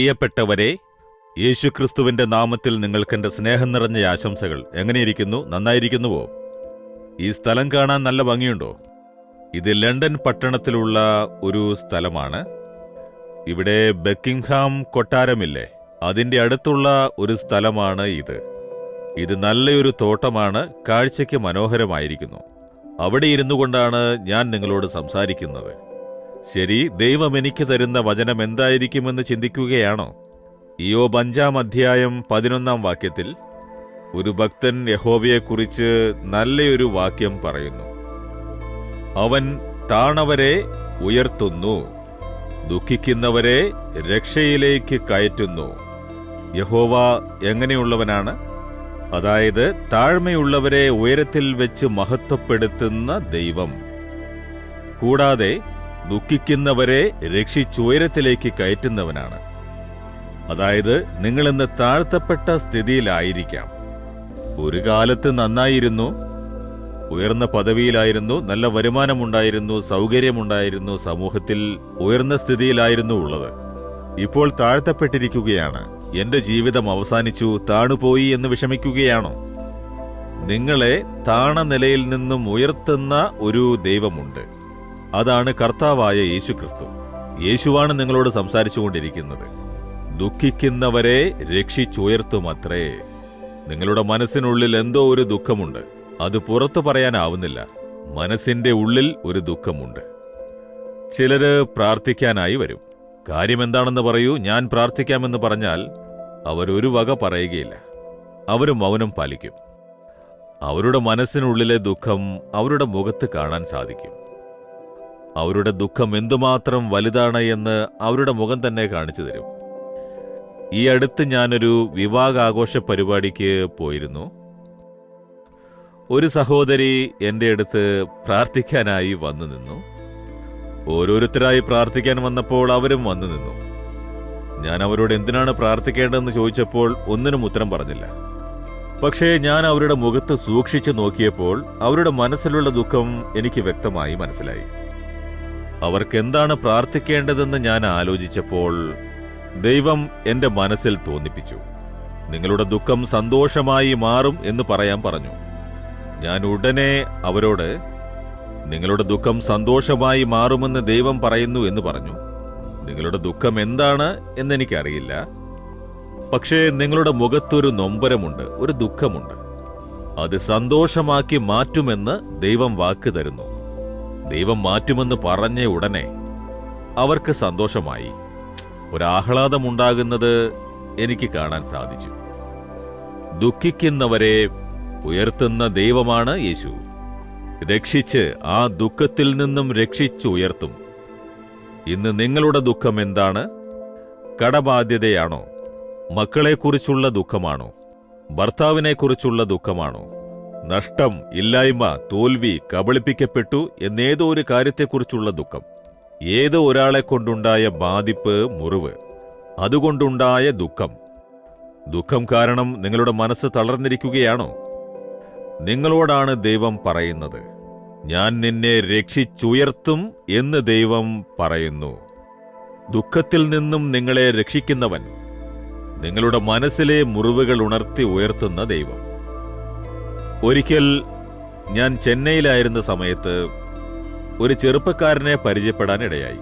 പ്രിയപ്പെട്ടവരെ യേശുക്രിസ്തുവിന്റെ നാമത്തിൽ നിങ്ങൾക്കെന്റെ സ്നേഹം നിറഞ്ഞ ആശംസകൾ എങ്ങനെയിരിക്കുന്നു? നന്നായിരിക്കുന്നുവോ? ഈ സ്ഥലം കാണാൻ നല്ല ഭംഗിയുണ്ടോ? ഇത് ലണ്ടൻ പട്ടണത്തിലുള്ള ഒരു സ്ഥലമാണ്. ഇവിടെ ബക്കിംഗ്ഹാം കൊട്ടാരമില്ലേ? അതിന്റെ അടുത്തുള്ള ഒരു സ്ഥലമാണ് ഇത്. ഇത് നല്ലൊരു തോട്ടമാണ് കാഴ്ചയ്ക്ക് മനോഹരമായിരിക്കുന്നു. അവിടെ ഇരുന്നു കൊണ്ടാണ് ഞാൻ നിങ്ങളോട് സംസാരിക്കുന്നത്. ശരി ദൈവം എനിക്ക് തരുന്ന വചനം എന്തായിരിക്കുമെന്ന് ചിന്തിക്കുകയാണോ? ഇയോ അഞ്ചാം അധ്യായം പതിനൊന്നാം വാക്യത്തിൽ ഒരു ഭക്തൻ യഹോവയെക്കുറിച്ച് നല്ലയൊരു വാക്യം പറയുന്നു. അവൻ താണവരെ ഉയർത്തുന്നു ദുഃഖിക്കുന്നവരെ രക്ഷയിലേക്ക് കയറ്റുന്നു. യഹോവ എങ്ങനെയുള്ളവനാണ്? അതായത് താഴ്മയുള്ളവരെ ഉയരത്തിൽ വെച്ച് മഹത്വപ്പെടുത്തുന്ന ദൈവം. കൂടാതെ ദുഃഖിക്കുന്നവരെ രക്ഷിച്ചുയരത്തിലേക്ക് കയറ്റുന്നവനാണ്. അതായത് നിങ്ങളിന്ന് താഴ്ത്തപ്പെട്ട സ്ഥിതിയിലായിരിക്കാം. ഒരു കാലത്ത് നന്നായിരുന്നു ഉയർന്ന പദവിയിലായിരുന്നു നല്ല വരുമാനമുണ്ടായിരുന്നു സൗകര്യമുണ്ടായിരുന്നു സമൂഹത്തിൽ ഉയർന്ന സ്ഥിതിയിലായിരുന്നു ഉള്ളത്. ഇപ്പോൾ താഴ്ത്തപ്പെട്ടിരിക്കുകയാണ്. എന്റെ ജീവിതം അവസാനിച്ചു താണുപോയി എന്ന് വിഷമിക്കുകയാണോ? നിങ്ങളെ താണ നിലയിൽ നിന്നും ഉയർത്തുന്ന ഒരു ദൈവമുണ്ട്. അതാണ് കർത്താവായ യേശുക്രിസ്തു. യേശുവാണ് നിങ്ങളോട് സംസാരിച്ചുകൊണ്ടിരിക്കുന്നത്. ദുഃഖിക്കുന്നവരെ രക്ഷിച്ചുയർത്തുമത്രേ. നിങ്ങളുടെ മനസ്സിനുള്ളിൽ എന്തോ ഒരു ദുഃഖമുണ്ട്. അത് പുറത്തു പറയാനാവുന്നില്ല. മനസ്സിന്റെ ഉള്ളിൽ ഒരു ദുഃഖമുണ്ട്. ചിലര് പ്രാർത്ഥിക്കാനായി വരും. കാര്യമെന്താണെന്ന് പറയൂ ഞാൻ പ്രാർത്ഥിക്കാമെന്ന് പറഞ്ഞാൽ അവരൊരു വക പറയുകയില്ല. അവർ മൗനം പാലിക്കും. അവരുടെ മനസ്സിനുള്ളിലെ ദുഃഖം അവരുടെ മുഖത്ത് കാണാൻ സാധിക്കും. അവരുടെ ദുഃഖം എന്തുമാത്രം വലുതാണ് എന്ന് അവരുടെ മുഖം തന്നെ കാണിച്ചു തരും. ഈ അടുത്ത് ഞാനൊരു വിവാഹാഘോഷ പരിപാടിക്ക് പോയിരുന്നു. ഒരു സഹോദരി എന്റെ അടുത്ത് പ്രാർത്ഥിക്കാനായി വന്നു നിന്നു. ഓരോരുത്തരായി പ്രാർത്ഥിക്കാൻ വന്നപ്പോൾ അവരും വന്നു നിന്നു. ഞാൻ അവരോട് എന്തിനാണ് പ്രാർത്ഥിക്കേണ്ടതെന്ന് ചോദിച്ചപ്പോൾ ഒന്നിനും ഉത്തരം പറഞ്ഞില്ല. പക്ഷേ ഞാൻ അവരുടെ മുഖത്ത് സൂക്ഷിച്ചു നോക്കിയപ്പോൾ അവരുടെ മനസ്സിലുള്ള ദുഃഖം എനിക്ക് വ്യക്തമായി മനസ്സിലായി. അവർക്ക് എന്താണ് പ്രാർത്ഥിക്കേണ്ടതെന്ന് ഞാൻ ആലോചിച്ചപ്പോൾ ദൈവം എന്റെ മനസ്സിൽ തോന്നിപ്പിച്ചു. നിങ്ങളുടെ ദുഃഖം സന്തോഷമായി മാറും എന്ന് പറയാൻ പറഞ്ഞു. ഞാൻ ഉടനെ അവരോട് നിങ്ങളുടെ ദുഃഖം സന്തോഷമായി മാറുമെന്ന് ദൈവം പറയുന്നു എന്ന് പറഞ്ഞു. നിങ്ങളുടെ ദുഃഖം എന്താണ് എന്നെനിക്കറിയില്ല പക്ഷേ നിങ്ങളുടെ മുഖത്തൊരു നൊമ്പരമുണ്ട് ഒരു ദുഃഖമുണ്ട്. അത് സന്തോഷമാക്കി മാറ്റുമെന്ന് ദൈവം വാക്ക് തരുന്നു. ദൈവം മാറ്റുമെന്ന് പറഞ്ഞ ഉടനെ അവർക്ക് സന്തോഷമായി. ഒരാഹ്ലാദമുണ്ടാകുന്നത് എനിക്ക് കാണാൻ സാധിച്ചു. ദുഃഖിക്കുന്നവരെ ഉയർത്തുന്ന ദൈവമാണ് യേശു. രക്ഷിച്ച് ആ ദുഃഖത്തിൽ നിന്നും രക്ഷിച്ചുയർത്തും. ഇന്ന് നിങ്ങളുടെ ദുഃഖം എന്താണ്? കടബാധ്യതയാണോ? മക്കളെക്കുറിച്ചുള്ള ദുഃഖമാണോ? ഭർത്താവിനെക്കുറിച്ചുള്ള ദുഃഖമാണോ? നഷ്ടം ഇല്ലായ്മ തോൽവി കബളിപ്പിക്കപ്പെട്ടു എന്നേതോ ഒരു കാര്യത്തെക്കുറിച്ചുള്ള ദുഃഖം. ഏതോ ഒരാളെ കൊണ്ടുണ്ടായ ബാധിപ്പ് മുറിവ്. അതുകൊണ്ടുണ്ടായ ദുഃഖം. ദുഃഖം കാരണം നിങ്ങളുടെ മനസ്സ് തളർന്നിരിക്കുകയാണോ? നിങ്ങളോടാണ് ദൈവം പറയുന്നത്. ഞാൻ നിന്നെ രക്ഷിച്ചുയർത്തും എന്ന് ദൈവം പറയുന്നു. ദുഃഖത്തിൽ നിന്നും നിങ്ങളെ രക്ഷിക്കുന്നവൻ. നിങ്ങളുടെ മനസ്സിലെ മുറിവുകൾ ഉണർത്തി ഉയർത്തുന്ന ദൈവം. ഒരിക്കൽ ഞാൻ ചെന്നൈയിലായിരുന്ന സമയത്ത് ഒരു ചെറുപ്പക്കാരനെ പരിചയപ്പെടാൻ ഇടയായി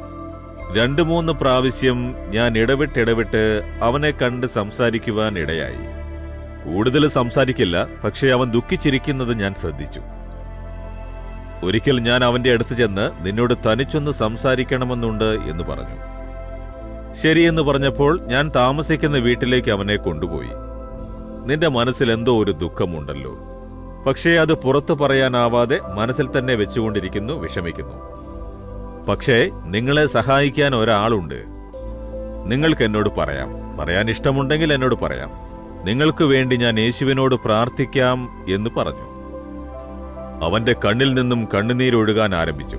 രണ്ടു മൂന്ന് പ്രാവശ്യം ഞാൻ ഇടവിട്ടിടവിട്ട് അവനെ കണ്ട് സംസാരിക്കുവാൻ ഇടയായി കൂടുതൽ സംസാരിക്കില്ല പക്ഷേ അവൻ ദുഃഖിച്ചിരിക്കുന്നത് ഞാൻ ശ്രദ്ധിച്ചു. ഒരിക്കൽ ഞാൻ അവന്റെ അടുത്ത് ചെന്ന് നിന്നോട് തനിച്ചൊന്ന് സംസാരിക്കണമെന്നുണ്ട് എന്ന് പറഞ്ഞു. ശരിയെന്ന് പറഞ്ഞപ്പോൾ ഞാൻ താമസിക്കുന്ന വീട്ടിലേക്ക് അവനെ കൊണ്ടുപോയി. നിന്റെ മനസ്സിൽ എന്തോ ഒരു ദുഃഖമുണ്ടല്ലോ. പക്ഷേ അത് പുറത്തു പറയാനാവാതെ മനസ്സിൽ തന്നെ വെച്ചുകൊണ്ടിരിക്കുന്നു വിഷമിക്കുന്നു. പക്ഷേ നിങ്ങളെ സഹായിക്കാൻ ഒരാളുണ്ട്. നിങ്ങൾക്ക് എന്നോട് പറയാം. പറയാൻ ഇഷ്ടമുണ്ടെങ്കിൽ എന്നോട് പറയാം. നിങ്ങൾക്ക് വേണ്ടി ഞാൻ യേശുവിനോട് പ്രാർത്ഥിക്കാം എന്ന് പറഞ്ഞു. അവന്റെ കണ്ണിൽ നിന്നും കണ്ണുനീരൊഴുകാൻ ആരംഭിച്ചു.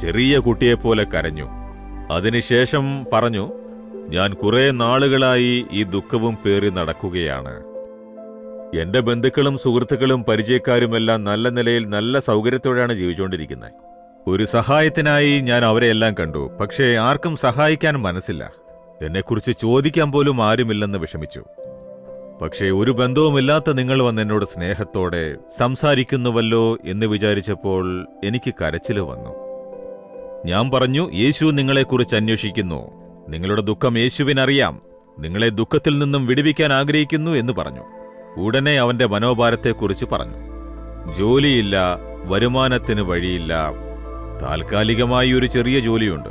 ചെറിയ കുട്ടിയെപ്പോലെ കരഞ്ഞു. അതിനുശേഷം പറഞ്ഞു ഞാൻ കുറെ നാളുകളായി ഈ ദുഃഖവും പേറി നടക്കുകയാണ്. എന്റെ ബന്ധുക്കളും സുഹൃത്തുക്കളും പരിചയക്കാരുമെല്ലാം നല്ല നിലയിൽ നല്ല സൗകര്യത്തോടെയാണ് ജീവിച്ചുകൊണ്ടിരിക്കുന്നത് ഒരു സഹായത്തിനായി ഞാൻ അവരെയെല്ലാം കണ്ടു. പക്ഷേ ആർക്കും സഹായിക്കാൻ മനസ്സില്ല. എന്നെക്കുറിച്ച് ചോദിക്കാൻ പോലും ആരുമില്ലെന്ന് വിഷമിച്ചു. പക്ഷേ ഒരു ബന്ധവുമില്ലാത്ത നിങ്ങൾ വന്ന് എന്നോട് സ്നേഹത്തോടെ സംസാരിക്കുന്നുവല്ലോ എന്ന് വിചാരിച്ചപ്പോൾ എനിക്ക് കരച്ചിൽ വന്നു. ഞാൻ പറഞ്ഞു യേശു നിങ്ങളെക്കുറിച്ച് അന്വേഷിക്കുന്നു. നിങ്ങളുടെ ദുഃഖം യേശുവിനറിയാം. നിങ്ങളെ ദുഃഖത്തിൽ നിന്നും വിടുവിക്കാൻ ആഗ്രഹിക്കുന്നു എന്ന് പറഞ്ഞു. ഉടനെ അവന്റെ മനോഭാരത്തെക്കുറിച്ച് പറഞ്ഞു. ജോലിയില്ല വരുമാനത്തിന് വഴിയില്ല. താൽക്കാലികമായി ഒരു ചെറിയ ജോലിയുണ്ട്.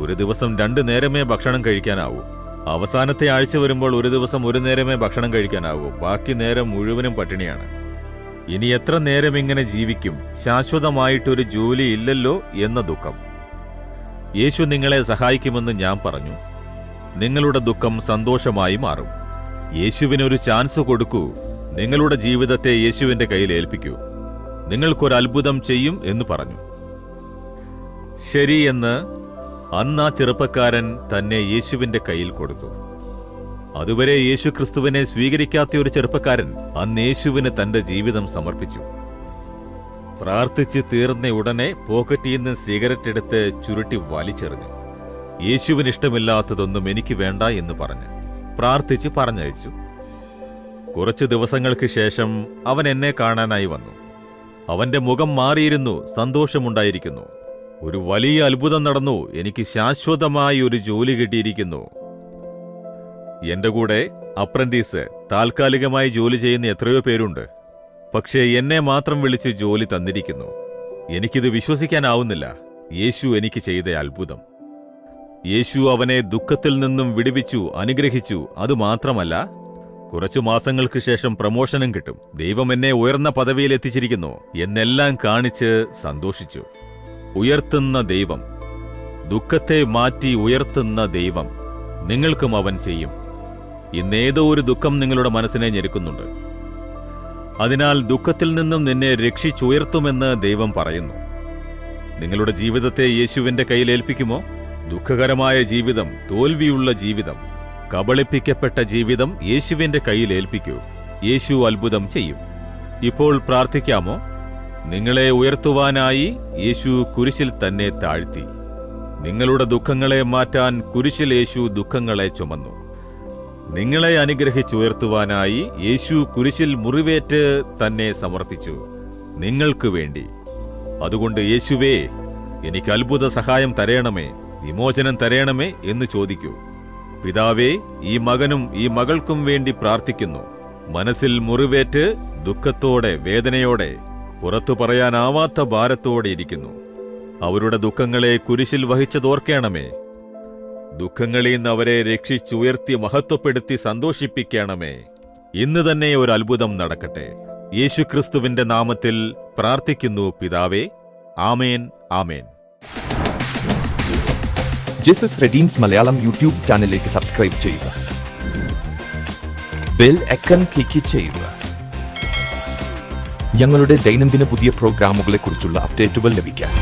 ഒരു ദിവസം രണ്ടു നേരമേ ഭക്ഷണം കഴിക്കാനാവൂ. അവസാനത്തെ ആഴ്ച വരുമ്പോൾ ഒരു ദിവസം ഒരു നേരമേ ഭക്ഷണം കഴിക്കാനാവൂ. ബാക്കി നേരം മുഴുവനും പട്ടിണിയാണ്. ഇനി എത്ര നേരം ഇങ്ങനെ ജീവിക്കും? ശാശ്വതമായിട്ടൊരു ജോലി ഇല്ലല്ലോ എന്ന ദുഃഖം. യേശു നിങ്ങളെ സഹായിക്കുമെന്ന് ഞാൻ പറഞ്ഞു. നിങ്ങളുടെ ദുഃഖം സന്തോഷമായി മാറും. യേശുവിനൊരു ചാൻസ് കൊടുക്കൂ. നിങ്ങളുടെ ജീവിതത്തെ യേശുവിന്റെ കയ്യിൽ ഏൽപ്പിക്കൂ. നിങ്ങൾക്കൊരു അത്ഭുതം ചെയ്യും എന്ന് പറഞ്ഞു. ശരിയെന്ന് അന്ന് ആ ചെറുപ്പക്കാരൻ തന്നെ യേശുവിന്റെ കയ്യിൽ കൊടുത്തു. അതുവരെ യേശു ക്രിസ്തുവിനെ സ്വീകരിക്കാത്ത ഒരു ചെറുപ്പക്കാരൻ അന്ന് യേശുവിന് തന്റെ ജീവിതം സമർപ്പിച്ചു. പ്രാർത്ഥിച്ച് തീർന്ന ഉടനെ പോക്കറ്റിൽ നിന്ന് സിഗരറ്റ് എടുത്ത് ചുരുട്ടി വലിച്ചെറിഞ്ഞു. യേശുവിന് ഇഷ്ടമില്ലാത്തതൊന്നും എനിക്ക് വേണ്ട എന്ന് പറഞ്ഞ്. പ്രാർത്ഥിച്ച് പറഞ്ഞയച്ചു. കുറച്ചു ദിവസങ്ങൾക്ക് ശേഷം അവൻ എന്നെ കാണാനായി വന്നു. അവന്റെ മുഖം മാറിയിരുന്നു സന്തോഷമുണ്ടായിരിക്കുന്നു. ഒരു വലിയ അത്ഭുതം നടന്നു എനിക്ക് ശാശ്വതമായി ഒരു ജോലി കിട്ടിയിരിക്കുന്നു. എന്റെ കൂടെ അപ്രന്റീസ് താൽക്കാലികമായി ജോലി ചെയ്യുന്ന എത്രയോ പേരുണ്ട്. പക്ഷേ എന്നെ മാത്രം വിളിച്ച് ജോലി തന്നിരിക്കുന്നു. എനിക്കിത് വിശ്വസിക്കാനാവുന്നില്ല. യേശു എനിക്ക് ചെയ്ത അത്ഭുതം. യേശു അവനെ ദുഃഖത്തിൽ നിന്നും വിടുവിച്ചു അനുഗ്രഹിച്ചു. അതുമാത്രമല്ല കുറച്ചു മാസങ്ങൾക്ക് ശേഷം പ്രമോഷനും കിട്ടും. ദൈവം എന്നെ ഉയർന്ന പദവിയിൽ എത്തിച്ചിരിക്കുന്നു. എന്നെല്ലാം കാണിച്ച് സന്തോഷിച്ചു. ഉയർത്തുന്ന ദൈവം. ദുഃഖത്തെ മാറ്റി ഉയർത്തുന്ന ദൈവം. നിങ്ങൾക്കും അവൻ ചെയ്യും. ഇന്നേതോ ഒരു ദുഃഖം നിങ്ങളുടെ മനസ്സിനെ ഞെരുക്കുന്നുണ്ട്. അതിനാൽ ദുഃഖത്തിൽ നിന്നും നിന്നെ രക്ഷിച്ചുയർത്തുമെന്ന് ദൈവം പറയുന്നു. നിങ്ങളുടെ ജീവിതത്തെ യേശുവിന്റെ കയ്യിൽ ഏൽപ്പിക്കുമോ? ദുഃഖകരമായ ജീവിതം തോൽവിയുള്ള ജീവിതം കബളിപ്പിക്കപ്പെട്ട ജീവിതം യേശുവിന്റെ കയ്യിൽ ഏൽപ്പിക്കൂ. യേശു അത്ഭുതം ചെയ്യും. ഇപ്പോൾ പ്രാർത്ഥിക്കാമോ? നിങ്ങളെ ഉയർത്തുവാനായി യേശു കുരിശിൽ തന്നെ താഴ്ത്തി. നിങ്ങളുടെ ദുഃഖങ്ങളെ മാറ്റാൻ കുരിശിൽ യേശു ദുഃഖങ്ങളെ ചുമന്നു. നിങ്ങളെ അനുഗ്രഹിച്ചുയർത്തുവാനായി യേശു കുരിശിൽ മുറിവേറ്റ് തന്നെ സമർപ്പിച്ചു. നിങ്ങൾക്ക് വേണ്ടി. അതുകൊണ്ട് യേശുവേ എനിക്ക് അത്ഭുത സഹായം തരയണമേ വിമോചനം തരയണമേ എന്ന് ചോദിക്കൂ. പിതാവേ ഈ മകനും ഈ മകൾക്കും വേണ്ടി പ്രാർത്ഥിക്കുന്നു. മനസ്സിൽ മുറിവേറ്റ് ദുഃഖത്തോടെ വേദനയോടെ പുറത്തു പറയാനാവാത്ത ഭാരത്തോടെ ഇരിക്കുന്നു. അവരുടെ ദുഃഖങ്ങളെ കുരിശിൽ വഹിച്ചതോർക്കേണമേ. ദുഃഖങ്ങളിൽ നിന്ന് അവരെ രക്ഷിച്ചുയർത്തി മഹത്വപ്പെടുത്തി സന്തോഷിപ്പിക്കണമേ. ഇന്ന് തന്നെ ഒരു അത്ഭുതം നടക്കട്ടെ. യേശുക്രിസ്തുവിന്റെ നാമത്തിൽ പ്രാർത്ഥിക്കുന്നു പിതാവേ. ആമേൻ ആമേൻ. ജീസസ് റെഡീംസ് മലയാളം യൂട്യൂബ് ചാനലിലേക്ക് സബ്സ്ക്രൈബ് ചെയ്യുക. ബെൽ ഐക്കൺ ക്ലിക്ക് ചെയ്യുക. ഞങ്ങളുടെ ദൈനംദിന പുതിയ പ്രോഗ്രാമുകളെ കുറിച്ചുള്ള അപ്ഡേറ്റുകൾ ലഭിക്കാൻ